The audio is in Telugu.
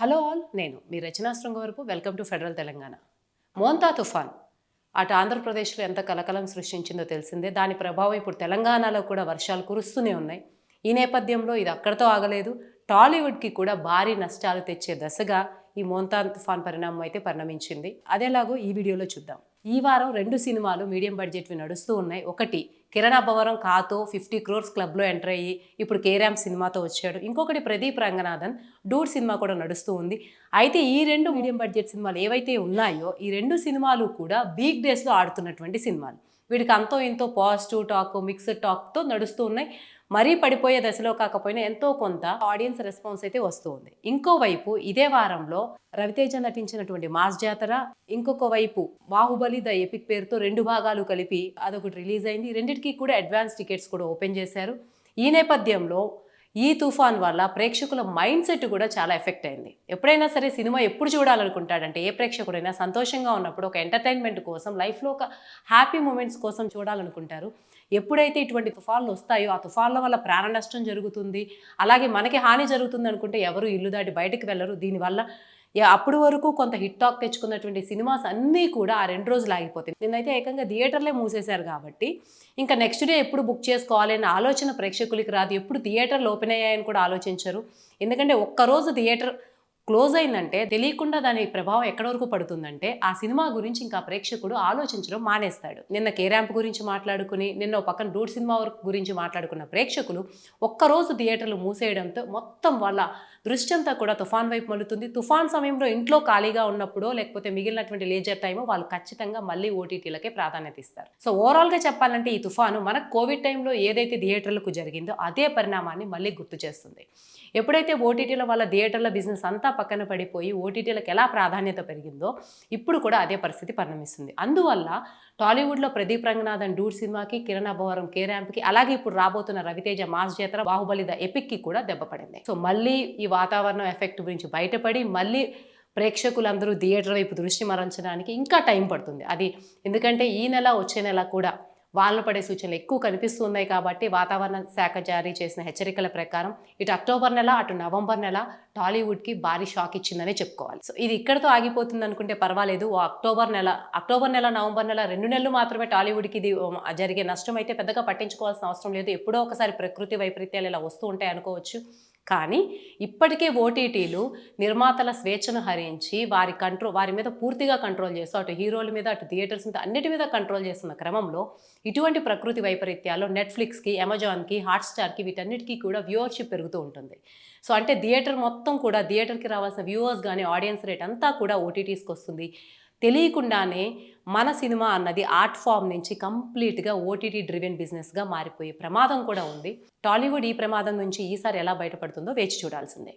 హలో ఆల్ నేను మీ Rachana Srungavarapu welcome to federal Telangana. Montha తుఫాన్. అటు ఆంధ్రప్రదేశ్లో ఎంత కలకలం సృష్టించిందో తెలిసిందే. దాని ప్రభావం ఇప్పుడు తెలంగాణలో కూడా వర్షాలు కురుస్తూనే ఉన్నాయి. ఈ నేపథ్యంలో ఇది అక్కడితో ఆగలేదు. టాలీవుడ్కి కూడా భారీ నష్టాలు తెచ్చే దశగా ఈ మోంతా తుఫాన్ పరిణామం అయితే పరిణమించింది. అదేలాగో ఈ వీడియోలో చూద్దాం. ఈ వారం రెండు సినిమాలు మీడియం బడ్జెట్వి నడుస్తూ ఉన్నాయి. ఒకటి కిరణ్ అబ్బవరం కాతో ఫిఫ్టీ క్రోర్స్ క్లబ్లో ఎంటర్ అయ్యి ఇప్పుడు కేరామ్ సినిమాతో వచ్చాడు. ఇంకొకటి ప్రదీప్ రంగనాథన్ డూడ్ సినిమా కూడా నడుస్తూ ఉంది. అయితే ఈ రెండు మీడియం బడ్జెట్ సినిమాలు ఏవైతే ఉన్నాయో ఈ రెండు సినిమాలు కూడా వీక్ డేస్లో ఆడుతున్నటువంటి సినిమాలు. వీటికి అంతో ఇంతో పాజిటివ్ టాక్ మిక్స్డ్ టాక్తో నడుస్తూ ఉన్నాయి. మరీ పడిపోయే దశలో కాకపోయినా ఎంతో కొంత ఆడియన్స్ రెస్పాన్స్ అయితే వస్తూ ఉంది ఇంకోవైపు ఇదే వారంలో రవితేజ నటించినటువంటి మాస్ జాతర ఇంకొక వైపు బాహుబలి ద ఎపిక్ పేరుతో రెండు భాగాలు కలిపి అదొకటి రిలీజ్ అయింది. రెండింటికి కూడా అడ్వాన్స్ టికెట్స్ కూడా ఓపెన్ చేశారు. ఈ నేపథ్యంలో ఈ తుఫాన్ వల్ల ప్రేక్షకుల మైండ్ సెట్ కూడా చాలా ఎఫెక్ట్ అయింది. ఎప్పుడైనా సరే సినిమా ఎప్పుడు చూడాలనుకుంటాడంటే ఏ ప్రేక్షకుడైనా సంతోషంగా ఉన్నప్పుడు ఒక ఎంటర్టైన్మెంట్ కోసం లైఫ్లో ఒక హ్యాపీ మూమెంట్స్ కోసం చూడాలనుకుంటారు. ఎప్పుడైతే ఇటువంటి తుఫాన్లు వస్తాయో ఆ తుఫాన్ల వల్ల ప్రాణ నష్టం జరుగుతుంది అలాగే మనకి హాని జరుగుతుంది అనుకుంటే ఎవరు ఇల్లు దాటి బయటకు వెళ్ళరు. దీనివల్ల అప్పటి వరకు కొంత హిట్ టాక్ తెచ్చుకున్నటువంటి సినిమాస్ అన్నీ కూడా ఆ రెండు రోజులు ఆగిపోతాయి. నిన్నైతే ఏకంగా థియేటర్లే మూసేశారు కాబట్టి ఇంకా నెక్స్ట్ డే ఎప్పుడు బుక్ చేసుకోవాలి అనే ఆలోచన ప్రేక్షకులకి రాదు. ఎప్పుడు థియేటర్లు ఓపెన్ అయ్యాయని కూడా ఆలోచించరు. ఎందుకంటే ఒక్కరోజు థియేటర్ క్లోజ్ అయిందంటే తెలియకుండా దాని ప్రభావం ఎక్కడ వరకు పడుతుందంటే ఆ సినిమా గురించి ఇంకా ప్రేక్షకుడు ఆలోచించడం మానేస్తాడు. నిన్న కేరాంప్ గురించి మాట్లాడుకుని నిన్న ఒక పక్కన డూడ్ సినిమా గురించి మాట్లాడుకున్న ప్రేక్షకులు ఒక్కరోజు థియేటర్లు మూసేయడంతో మొత్తం వాళ్ళ దృష్టి అంతా కూడా తుఫాన్ వైపు మలుతుంది తుఫాన్ సమయంలో ఇంట్లో ఖాళీగా ఉన్నప్పుడో లేకపోతే మిగిలినటువంటి లేజర్ టైమో వాళ్ళు ఖచ్చితంగా మళ్ళీ ఓటీటీలకే ప్రాధాన్యత ఇస్తారు. సో ఓవరాల్గా చెప్పాలంటే ఈ తుఫాను మనకు కోవిడ్ టైంలో ఏదైతే థియేటర్లకు జరిగిందో అదే పరిణామాన్ని మళ్ళీ గుర్తు చేస్తుంది. ఎప్పుడైతే ఓటీటీల వల్ల థియేటర్ల బిజినెస్ అంతా పక్కన పడిపోయి ఓటీటీలకు ఎలా ప్రాధాన్యత పెరిగిందో ఇప్పుడు కూడా అదే పరిస్థితి పరిణమిస్తుంది. అందువల్ల టాలీవుడ్లో ప్రదీప్ రంగనాథన్ డూడ్ సినిమాకి కిరణ్ అభవరం కే ర్యాంప్కి అలాగే ఇప్పుడు రాబోతున్న రవితేజ మాస్ జాతర బాహుబలి ద ఎపిక్కి కూడా దెబ్బపడింది సో మళ్ళీ ఈ వాతావరణం ఎఫెక్ట్ గురించి బయటపడి మళ్ళీ ప్రేక్షకులందరూ థియేటర్ వైపు దృష్టి మరల్చడానికి ఇంకా టైం పడుతుంది. అది ఎందుకంటే ఈ నెల వచ్చే నెల కూడా వానలు పడే సూచనలు ఎక్కువ కనిపిస్తున్నాయి కాబట్టి వాతావరణ శాఖ జారీ చేసిన హెచ్చరికల ప్రకారం ఇటు అక్టోబర్ నెల అటు నవంబర్ నెల టాలీవుడ్కి భారీ షాక్ ఇచ్చిందనే చెప్పుకోవాలి. సో ఇది ఇక్కడతో ఆగిపోతుంది అనుకుంటే పర్వాలేదు. ఓ అక్టోబర్ నెల అక్టోబర్ నెల నవంబర్ నెల రెండు నెలలు మాత్రమే టాలీవుడ్కి ఇది జరిగే నష్టం అయితే పెద్దగా పట్టించుకోవాల్సిన అవసరం లేదు. ఎప్పుడో ఒకసారి ప్రకృతి వైపరీత్యాలు ఇలా వస్తూ ఉంటాయి అనుకోవచ్చు. కానీ ఇప్పటికే ఓటీటీలు నిర్మాతల స్వేచ్ఛను హరించి వారి కంట్రోల్ వారి మీద పూర్తిగా కంట్రోల్ చేస్తూ అటు హీరోల మీద అటు థియేటర్స్ మీద అన్నిటి మీద కంట్రోల్ చేస్తున్న క్రమంలో ఇటువంటి ప్రకృతి వైపరీత్యాలు నెట్ఫ్లిక్స్కి అమెజాన్కి హాట్స్టార్కి వీటన్నిటికీ కూడా వ్యూవర్షిప్ పెరుగుతూ ఉంటుంది. సో అంటే థియేటర్ మొత్తం కూడా థియేటర్కి రావాల్సిన వ్యూవర్స్ కానీ ఆడియన్స్ రేట్ అంతా కూడా ఓటీటీస్కి వస్తుంది తెలియకుండానే మన సినిమా అన్నది ఆర్ట్ ఫామ్ నుంచి కంప్లీట్గా ఓటీటీ డ్రివెన్ బిజినెస్గా మారిపోయే ప్రమాదం కూడా ఉంది. టాలీవుడ్ ఈ ప్రమాదం నుంచి ఈసారి ఎలా బయటపడుతుందో వేచి చూడాల్సిందే.